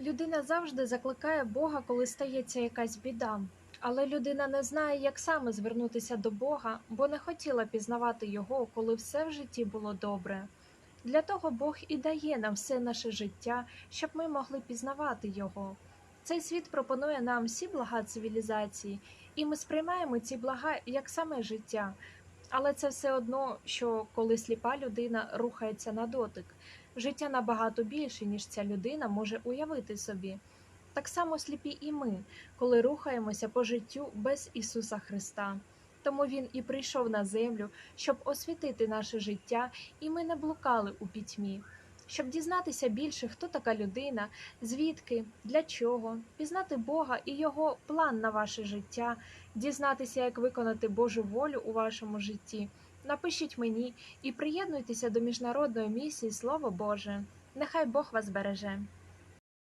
Людина завжди закликає Бога, коли стається якась біда. Але людина не знає, як саме звернутися до Бога, бо не хотіла пізнавати Його, коли все в житті було добре. Для того Бог і дає нам все наше життя, щоб ми могли пізнавати Його. Цей світ пропонує нам всі блага цивілізації, і ми сприймаємо ці блага як саме життя. Але це все одно, що коли сліпа людина рухається на дотик. Життя набагато більше, ніж ця людина може уявити собі. Так само сліпі і ми, коли рухаємося по життю без Ісуса Христа. Тому Він і прийшов на землю, щоб освітити наше життя, і ми не блукали у пітьмі. Щоб дізнатися більше, хто така людина, звідки, для чого, пізнати Бога і Його план на ваше життя, дізнатися, як виконати Божу волю у вашому житті. Напишіть мені і приєднуйтеся до міжнародної місії Слово Боже. Нехай Бог вас береже.